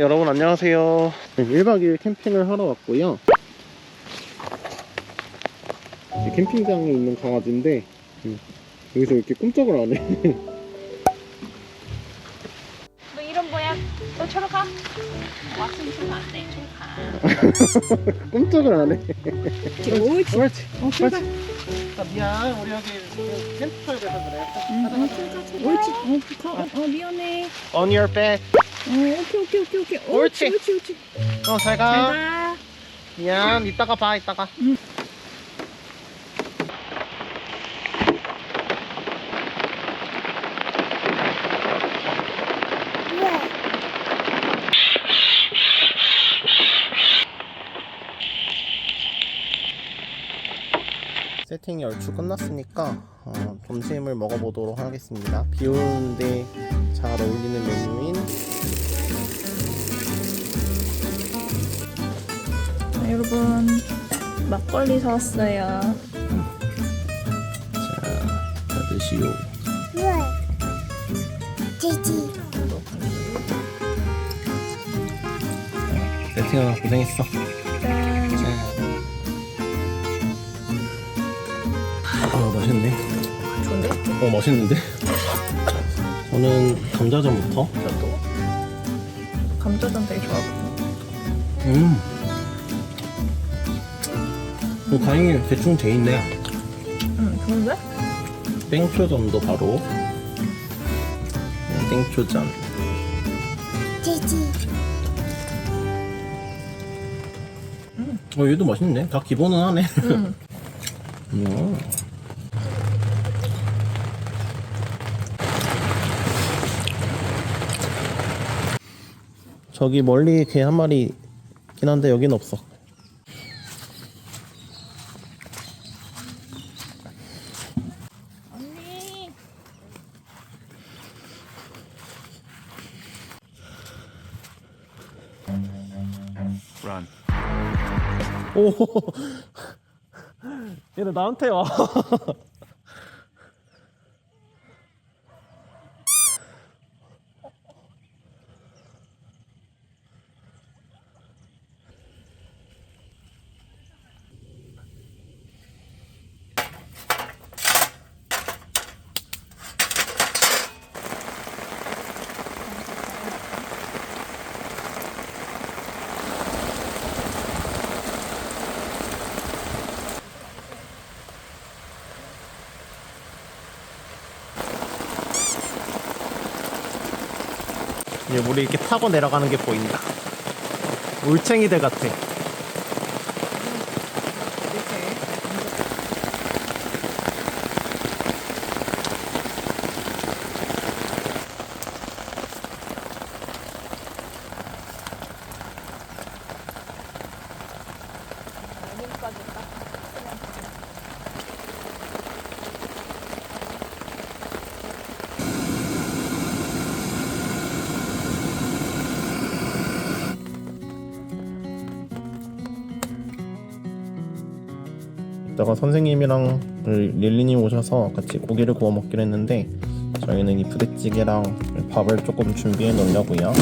여러분 안녕하세요. 1박 2일 캠핑을 하러 왔고요. 이 캠핑장에 있는 강아지인데 음, 여기서 이렇게 꼼짝을 안 해. 너 이름 뭐야? 너 저로 가. 왓슨 주면 안 돼. 저로 가. 꼼짝을 안 해. 옳지. 옳지. 어, 출발. 아, 미안. 우리 여기 캠프파이어 돼서 그래. 응, 어, 출발, 출발. 옳지. 어, 가, 어, 미안해. On your back. 어, 오케이, 오케이, 오케이, 오케이. 옳지. 옳지, 옳지. 어, 잘잘 가. 가. 미안. 이따가 봐. 이따가. 세팅이 얼추 끝났으니까 어, 점심을 먹어보도록 하겠습니다. 비 오는데 잘 어울리는 메뉴인 자, 여러분. 막걸리 사왔어요. 자, 자 드시오. 돼지 세팅아 고생했어. 맛있네. 좋은데? 어 맛있는데? 저는 감자전부터. 저도. 감자전 되게 좋아하거든요. 음. 어, 다행히 대충 돼 있네. 응, 좋은데? 땡초전도 바로. 네, 땡초전. 돼지 어 얘도 맛있네. 다 기본은 하네. 응. 음. 저기 멀리 개 한 마리 있긴 한데 여긴 없어. 언니. 오. 얘네 나한테 와. 우리 이렇게 타고 내려가는 게 보인다. 올챙이들 같아. 이따가 선생님이랑 릴리님 오셔서 같이 고기를 구워 먹기로 했는데 저희는 이 부대찌개랑 밥을 조금 준비해 놓으려고요.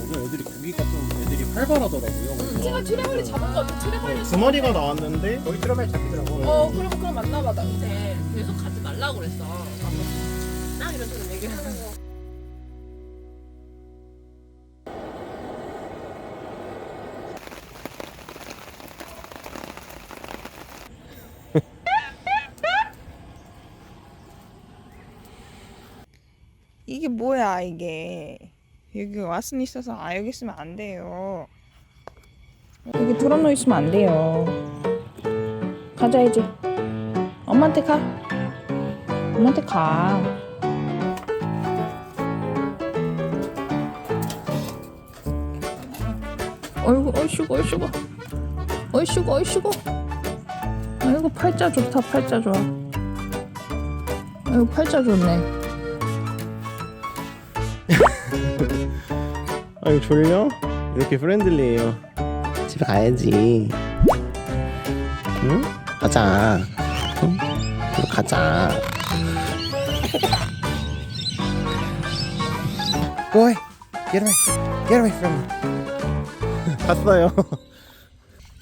오늘 애들이 고기가 좀 애들이 활발하더라고요. 제가 트레벌리 잡은 거 같아. 트레벌리. 두 마리가 나왔는데 거의 트러블 잡히더라고요. 어, 그러면 그럼 맞나 봐. 근데 계속 가지 말라고 그랬어. 나 이런 식으로 얘기를 하는 거. 이게 뭐야 이게? 여기 왓슨 있어서 아 여기 있으면 안 돼요. 여기 돌아놓 있으면 안 돼요. 가자 이제. 엄마한테 가. 엄마한테 가. 어이구 어이구 어이구. 어이구 어이구. 아이고 팔자 좋다 팔자 좋아. 아이고 팔자 좋네. 아유 졸려? 이렇게 프렌들리해요? 집에 가야지. 응? 가자. 응? 가자. Go away Get away. Get away from me. 갔어요.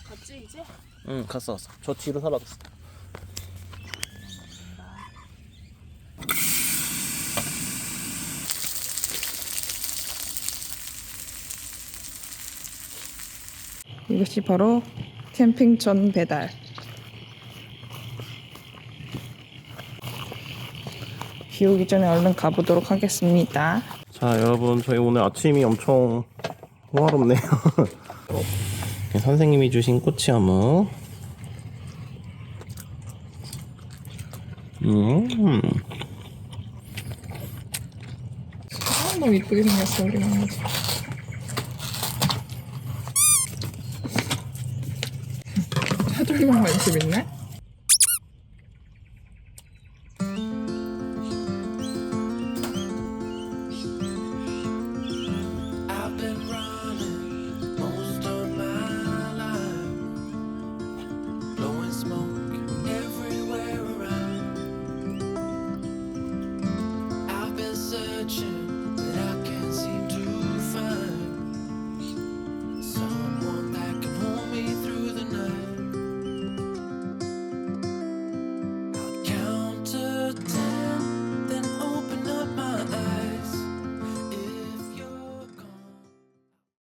갔지 이제? 응 갔어 갔어. 저 뒤로 사라졌어 이것이 바로 캠핑 전 배달. 비 오기 전에 얼른 가보도록 하겠습니다. 자 여러분 저희 오늘 아침이 엄청 호화롭네요. 네, 선생님이 주신 꼬치어묵 음. 아, 너무 이쁘게 생겼어 우리 강아지 차돌만 관심 있네?